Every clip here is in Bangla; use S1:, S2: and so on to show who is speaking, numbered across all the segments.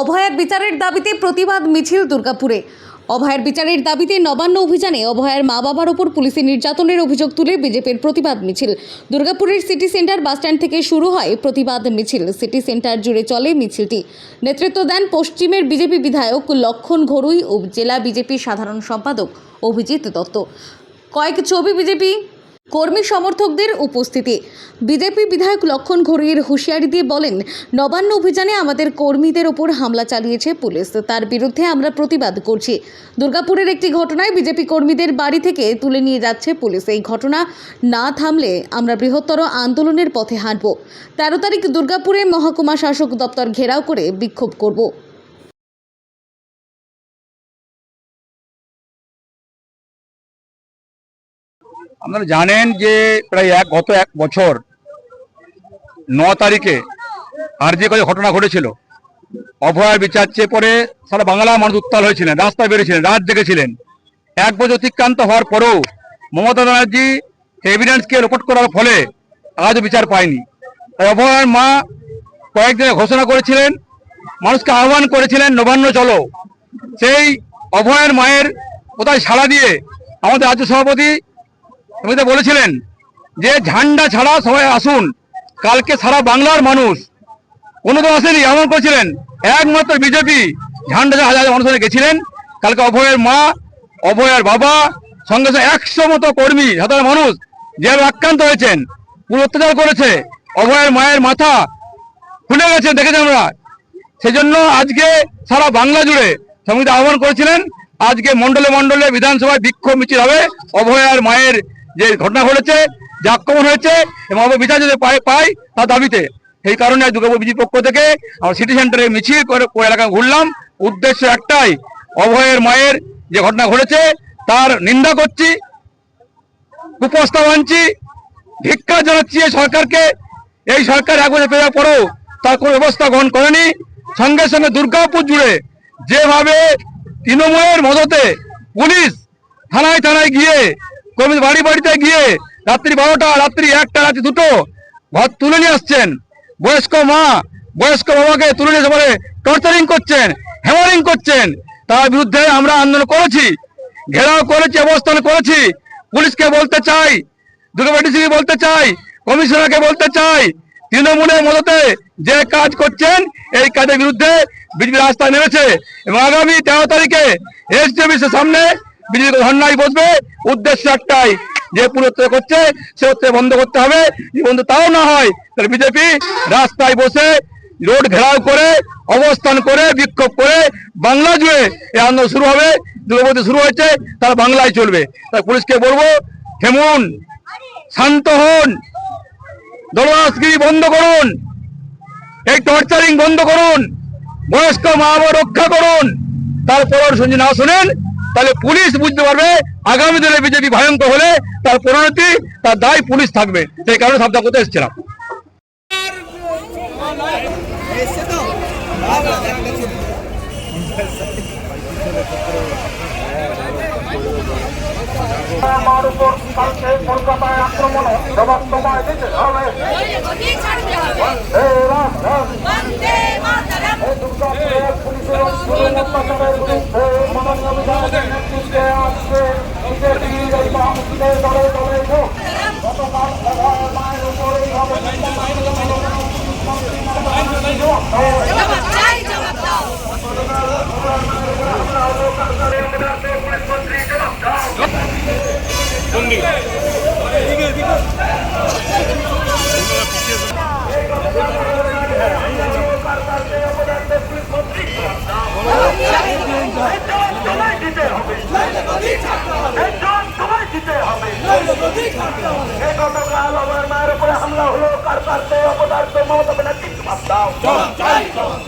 S1: অভয়ার বিচারের দাবিতে প্রতিবাদ মিছিল দুর্গাপুরে। অভয়ার বিচারের দাবিতে নবান্ন অভিযানে অভয়ার মা বাবার ওপর পুলিশি নির্যাতনের অভিযোগ তুলে বিজেপির প্রতিবাদ মিছিল। দুর্গাপুরের সিটি সেন্টার বাসস্ট্যান্ড থেকে শুরু হয় প্রতিবাদ মিছিল। সিটি সেন্টার জুড়ে চলে মিছিলটি। নেতৃত্ব দেন পশ্চিমের বিজেপি বিধায়ক লক্ষণ ঘরুই ও জেলা বিজেপি সাধারণ সম্পাদক অভিজিৎ দত্ত। কয়েক ছবি বিজেপি কর্মী সমর্থকদের উপস্থিতি। বিজেপি বিধায়ক লক্ষণ ঘড়ির হুঁশিয়ারি দিয়ে বলেন, নবান্ন অভিযানে আমাদের কর্মীদের ওপর হামলা চালিয়েছে পুলিশ। তার বিরুদ্ধে আমরা প্রতিবাদ করছি। দুর্গাপুরের একটি ঘটনায় বিজেপি কর্মীদের বাড়ি থেকে তুলে নিয়ে যাচ্ছে পুলিশ। এই ঘটনা না থামলে আমরা বৃহত্তর আন্দোলনের পথে হাঁটব। তেরো তারিখ দুর্গাপুরে মহকুমা শাসক দপ্তর ঘেরাও করে বিক্ষোভ করব।
S2: আপনারা জানেন যে প্রায় এক, গত এক বছর ন তারিখে আর যে কয়ে ঘটনা ঘটেছিল। অভয়ার বিচার চেয়ে পরে সারা বাংলা মানুষ উত্তাল হয়েছিলেন, রাস্তায় বেরিয়েছিলেন, রাত জেগেছিলেন। এক বছর অতিক্রান্ত হওয়ার পরেও মমতা ব্যানার্জি এভিডেন্সকে রিপোর্ট করার ফলে আজও বিচার পায়নি। তাই অভয়ার মা কয়েকদিনে ঘোষণা করেছিলেন, মানুষকে আহ্বান করেছিলেন, নবান্ন চলো। সেই অভয়ের মায়ের কোথায় সাড়া দিয়ে আমাদের রাজ্য সভাপতি এমনিতে বলেছিলেন যে ঝান্ডা ছাড়া সবাই আসুন। কালকে সারা বাংলার মানুষ, কোনো তো আসেনি, এমন করেছিলেন। একমাত্র বিজেপি ঝান্ডা হাজার মানুষ ওখানে গেছিলেন। কালকে অভয়ের মা, অভয়ের বাবা, সঙ্গে সঙ্গে একশো মতো কর্মী, সাধারণ মানুষ যেভাবে আক্রান্ত হয়েছেন, পুরো অত্যাচার করেছে। অভয়ের মায়ের মাথা খুলে গেছে দেখেছি আমরা। সেজন্য আজকে সারা বাংলা জুড়ে সমিতি আহ্বান করেছিলেন, আজকে মন্ডলে মন্ডলে বিধানসভায় বিক্ষোভ মিছিল হবে। অভয়ার মায়ের যে ঘটনা ঘটেছে, যে আক্রমণ হয়েছে এবং অভয় বিচার যদি পাই তার দাবিতে। সেই কারণে দুর্গাপুর পক্ষ থেকে আমরা সিটি সেন্টারে মিছিল করে পুরো এলাকা ঘুরলাম। উদ্দেশ্য একটাই, অভয়ের মায়ের যে ঘটনা ঘটেছে তার নিন্দা করছি, কুপ্রস্তাব আনছি ধিক্কার জানাচ্ছি এই সরকারকে। এই সরকার এক বছর পেয়ে পরেও তার কোনো ব্যবস্থা গ্রহণ করেনি। সঙ্গে সঙ্গে দুর্গাপুর জুড়ে যেভাবে তৃণমূলের মদতে পুলিশ থানায় থানায় গিয়ে কর্মী বাড়ি বাড়িতে গিয়ে রাত্রি বারোটা, রাত্রি একটা, রাত্রি দুটো ঘর তুলে নিয়ে আসছেন। বয়স্ক মা, বয়স্ক বাবাকে তুলে নিয়ে এসে পরে টর্চারিং করছেন হ্যামারিং করছেন। তার বিরুদ্ধে আমরা আন্দোলন করেছি, ঘেরাও করেছি, অবস্থান করেছি। পুলিশকে বলতে চাই দুর্গাবাটিসিকে বলতে চাই, কমিশনারকে বলতে চাই, তৃণমূলের মদতে যে কাজ করছেন, এই কাজের বিরুদ্ধে বিজেপি রাস্তায় নেমেছে এবং আগামী তেরো তারিখে এসডিএফিসের সামনে বিজেপি ধর্নায় বসবে। উদ্দেশ্য একটাই, যে পুরোত্তর করছে, সে হচ্ছে বন্ধ করতে হবে। বন্ধ তাও না হয়, তাহলে বিজেপি রাস্তায় বসে রোড ঘেরাও করে, অবস্থান করে, বিক্ষোভ করে, বাংলা জুড়ে এই আন্দোলন শুরু হবে। দুর্গাপতি শুরু হয়েছে, তারা বাংলায় চলবে। তাই পুলিশকে বলব থেমুন শান্ত হন। দলদাসগিরি বন্ধ করুন। এই টর্চারিং বন্ধ করুন। বয়স্ক মা রক্ষা করুন। তারপর শুনছি না, শুনেন। তাহলে পুলিশ বুঝতে পারবে আগামী দিনে বিজেপি ভয়ঙ্কর হলে তার পরিণতি, তার দায় পুলিশ থাকবে। সেই কারণে সাবধান করতে এসেছিলাম।
S3: কলকাতায় আক্রমণ এই রাজধান এই দুর্গাপুরের পুলিশের জুলুম অত্যাচারের বিরুদ্ধে মাননীয় বিধায়কের নেতৃত্বে আজকে বিজেপির এই বামপন্থীদের দলে দলে যোগ গতকাল আমার মায়ের উপরে হামলা হলো কার কারতে অপদার্থ মমতা ব্যানার্জি? জবাব দাও।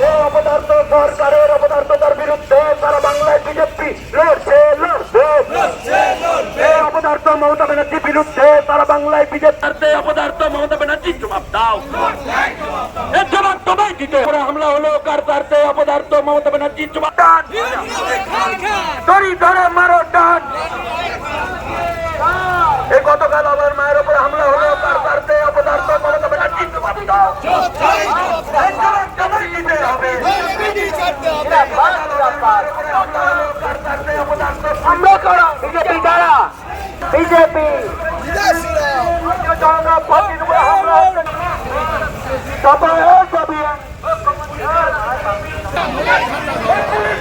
S3: এ অপদার্থ সরকারের অপদার্থতার বিরুদ্ধে সারা বাংলায় বিজেপি লড়ছে লড়ছে। এ অপদার্থ মমতা ব্যানার্জির বিরুদ্ধে সারা বাংলায় বিজেপি অপদার্থ মমতা ব্যানার্জি জবাব দাও। এর জবাব তোমায় দিতে উপরে হামলা হলো কার কারতে অপদার্থ মমতা ব্যানার্জি জবাব দান দড়ি ধরে মারো ডান এই গতকাল আমার মায়ের উপরে হামলা হলো কার কারতে অপদার্থ মমতা ব্যানার্জি জবাব দাও এই জবাব তোমায় দিতে হবে বিজেপি জনতা পার্টির উপরে হামলা সবাই সবাই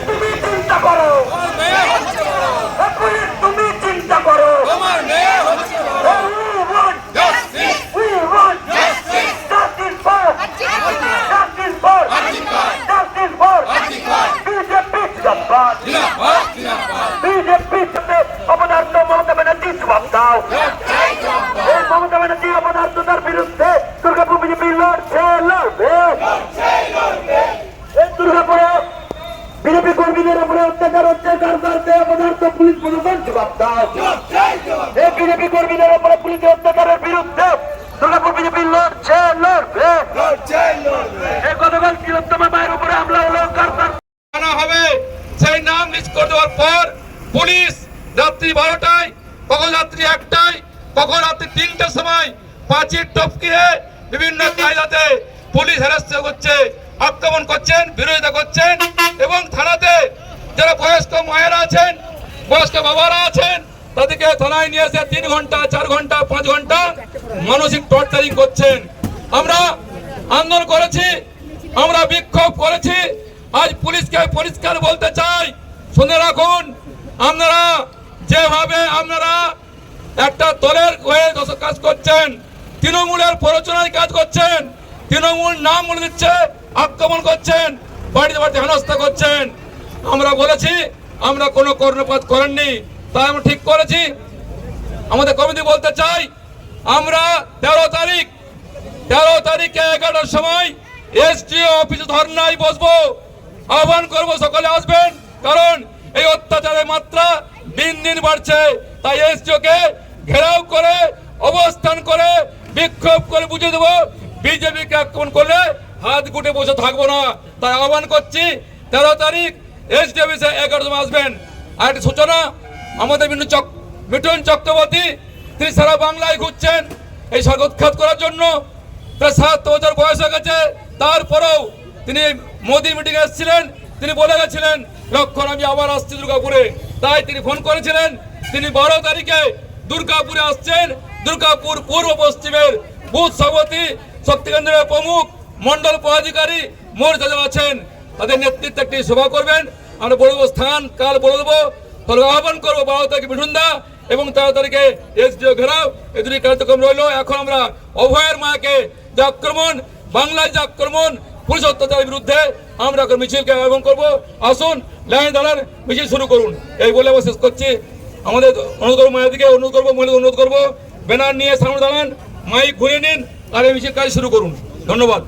S3: তুমি চিন্তা করো পুলিশ তুমি চিন্তা করো We want justice. We want justice. Justice for. Justice for. Justice for. BJP জিন্দাবাদ। BJP সাথে অপদার্থ মমতা ব্যানার্জি জবাব দাও এই মমতা ব্যানার্জি অপদার্থতার বিরুদ্ধে দুর্গাপুর বিজেপি লড়ছে লড়বে এই দুর্গাপুরে বিজেপি কর্মীদের উপরে অত্যাচার অত্যাচার করতে অপদার্থ পুলিশ প্রশাসন জবাব দাও এই বিজেপি কর্মীদের উপরে পুলিশের অত্যাচারের বিরুদ্ধে দুর্গাপুর বিজেপি লড়ছে লড়বে। এই গতকাল তিলোত্তমা মায়ের উপরে হামলা হলো কারবার
S4: আনা হবে সেই নাম লিস্ট করে দেওয়ার পর পুলিশ রাত্রি বারোটায় কখন রাত্রি একটায় কখন রাত্রি তিনটার সময় পাঁচির টপকিয়ে বিভিন্ন কায়দাতে পুলিশ হ্যারাস্ত করছে। আক্রমণ করছেন, বিরোধিতা করছেন এবং থানাতে যারা বয়স্ক মায়েরা আছেন, বয়স্ক বাবারা আছেন, তাদেরকে থানায় নিয়ে এসে তিন ঘণ্টা, চার ঘণ্টা, পাঁচ ঘণ্টা মানসিক টর্চারিং করছেন। আমরা আন্দোলন করেছি, আমরা বিক্ষোভ করেছি। আজ পুলিশকে পরিষ্কার বলতে চাই, শুনে রাখুন, আপনারা যেভাবে আপনারা একটা দলের হয়ে কাজ করছেন, তৃণমূলের প্ররোচনায় কাজ করছেন তৃণমূল নাম বলে দিচ্ছে, আক্রমণ করছেন, বাড়িতে বাড়িতে হেনস্থা করছেন। আমরা বলেছি, আমরা কোনো কর্ণপাত করেননি, তাই আমরা ঠিক করেছি। আমাদের কমিটি বলতে চাই, আমরা তেরো তারিখ, তেরো তারিখে এগারোটার সময় এসডিও অফিসে ধর্নায় বসবো। আহ্বান করব, সকলে আসবেন, কারণ এই অত্যাচারের মাত্রা দিন দিন বাড়ছে। তাই এসডিও কে ঘেরাও করে, অবস্থান করে, বিক্ষোভ করে বুঝিয়ে দেবো। বিজেপিকে আক্রমণ করলে হাত গুটে বসে থাকব না। তাই আহ্বান করছি, তেরো তারিখ এসডি অফিসে এগারোটার সময় আসবেন। আর একটা সূচনা, আমাদের বিভিন্ন চক মিঠুন চক্রবর্তী, তিনি সারা বাংলায় ঘুরছেন এই সরকার উৎখাত করার জন্য। প্রায় সাত বছর বয়স হয়ে গেছে। তারপরেও তিনি মোদি মিটিং এসেছিলেন। তিনি বলে গেছিলেন, লক্ষণ, আমি আবার আসছি দুর্গাপুরে। তাই তিনি ফোন করেছিলেন, তিনি বারো তারিখে দুর্গাপুরে আসছেন। দুর্গাপুর পূর্ব পশ্চিমের বুথ সভাপতি শক্তিকেন্দ্রের প্রমুখ মন্ডল পদাধিকারী মোর যারা আছেন, তাদের নেতৃত্বে একটি সভা করবেন। আমরা বলে দেবো স্থান, কাল বলে দেবো। তাহলে আহ্বান করব বারো তারিখে মিঠুনদা এবং তেরো তারিখে এসডিও ঘেরাও। এই দুটি কার্যক্রম রইল। এখন আমরা অভয়ের মাকে যে আক্রমণ, বাংলায় যে আক্রমণ, পুলিশ অত্যাচারের বিরুদ্ধে আমরা এখন মিছিলকে আহ্বান করব। আসুন, লাইন দাঁড়ান, মিছিল শুরু করুন। এই বলে আমরা শেষ করছি। আমাদের অনুরোধ করব মায়ের দিকে অনুরোধ করব মহিলা অনুরোধ করব। ব্যানার নিয়ে সামনে দাঁড়ান, মাইক ঘুরিয়ে নিন। মিছিল কাজ শুরু করুন। ধন্যবাদ।